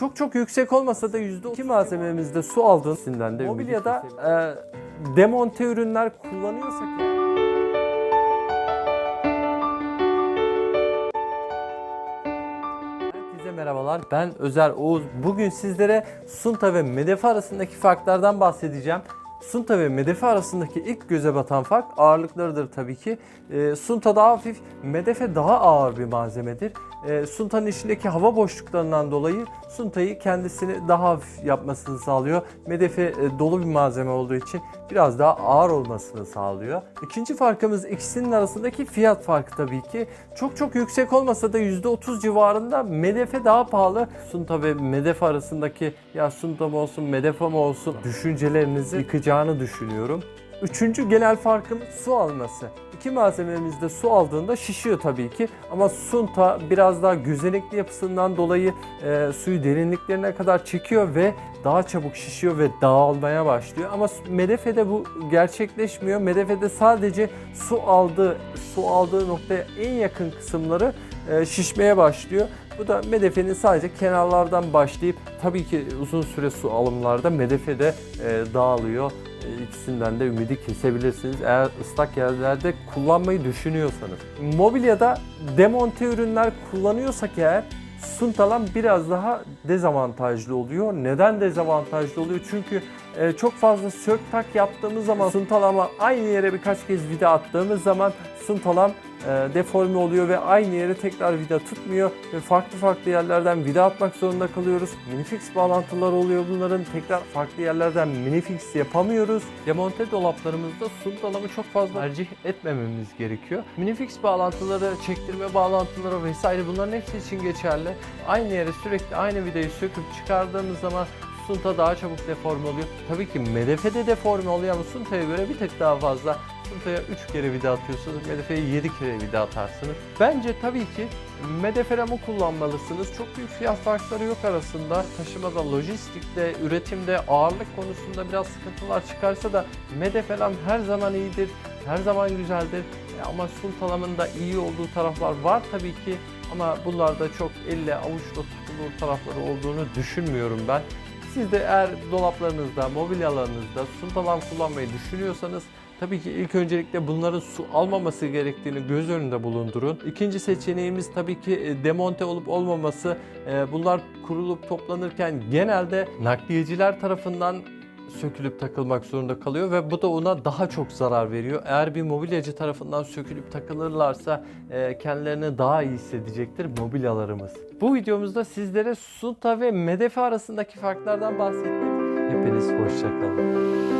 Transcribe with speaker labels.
Speaker 1: Çok çok yüksek olmasa da %2 malzememizde su aldığından de mobilyada e, demonte ürünler kullanıyorsak Herkese merhabalar. Ben Özer Oğuz. Bugün sizlere Sunta ve Medefe arasındaki farklardan bahsedeceğim. Sunta ve Medefe arasındaki ilk göze batan fark ağırlıklarıdır tabii ki. Ee, Sunta daha hafif, Medefe daha ağır bir malzemedir. Ee, Sunta'nın içindeki hava boşluklarından dolayı Sunta'yı kendisini daha hafif yapmasını sağlıyor. Medefe e, dolu bir malzeme olduğu için biraz daha ağır olmasını sağlıyor. İkinci farkımız ikisinin arasındaki fiyat farkı tabii ki. Çok çok yüksek olmasa da %30 civarında Medefe daha pahalı. Sunta ve Medefe arasındaki ya Sunta mı olsun Medefe mi olsun düşüncelerinizi yıkacağını düşünüyorum. Üçüncü genel farkım su alması. İki malzememizde su aldığında şişiyor tabii ki ama Sunta biraz daha gözenekli yapısından dolayı e, suyu derinliklerine kadar çekiyor ve daha çabuk şişiyor ve dağılmaya başlıyor. Ama Medefe'de bu gerçekleşmiyor. Medefe'de sadece su aldığı su aldığı noktaya en yakın kısımları şişmeye başlıyor. Bu da Medefe'nin sadece kenarlardan başlayıp tabii ki uzun süre su alımlarda Medefe'de e, dağılıyor. E, İkisinden de ümidi kesebilirsiniz eğer ıslak yerlerde kullanmayı düşünüyorsanız. Mobilyada demonte ürünler kullanıyorsak eğer Suntalan biraz daha dezavantajlı oluyor. Neden dezavantajlı oluyor? Çünkü e, çok fazla sök tak yaptığımız zaman Suntalam'a aynı yere birkaç kez vida attığımız zaman Suntalam e, deforme oluyor ve aynı yere tekrar vida tutmuyor ve farklı farklı yerlerden vida atmak zorunda kalıyoruz. Minifix bağlantıları oluyor bunların. Tekrar farklı yerlerden minifix yapamıyoruz. Demonte dolaplarımızda suntalamı çok fazla tercih etmememiz gerekiyor. Minifix bağlantıları, çektirme bağlantıları vesaire bunların hepsi için geçerli. Aynı yere sürekli aynı vidayı söküp çıkardığımız zaman Sunta daha çabuk deforme oluyor. Tabii ki Medefe de deforme oluyor ama Sunta'ya göre bir tek daha fazla. Sunta'ya 3 kere vida atıyorsunuz, Medefe'ye 7 kere vida atarsınız. Bence tabii ki Medefe ramı kullanmalısınız. Çok büyük fiyat farkları yok arasında. Taşımada, lojistikte, üretimde, ağırlık konusunda biraz sıkıntılar çıkarsa da Medefe ram her zaman iyidir, her zaman güzeldir. E Ama Suntalam'ın da iyi olduğu taraflar var tabii ki. Ama bunlarda çok elle avuçla tutulur tarafları olduğunu düşünmüyorum ben. Siz de eğer dolaplarınızda, mobilyalarınızda suntalam kullanmayı düşünüyorsanız tabii ki ilk öncelikle bunların su almaması gerektiğini göz önünde bulundurun. İkinci seçeneğimiz tabii ki e, demonte olup olmaması. E, Bunlar kurulup toplanırken genelde nakliyeciler tarafından sökülüp takılmak zorunda kalıyor ve bu da ona daha çok zarar veriyor. Eğer bir mobilyacı tarafından sökülüp takılırlarsa e, kendilerini daha iyi hissedecektir mobilyalarımız. Bu videomuzda sizlere Sunta ve Medefe arasındaki farklardan bahsettik. Hepiniz hoşçakalın.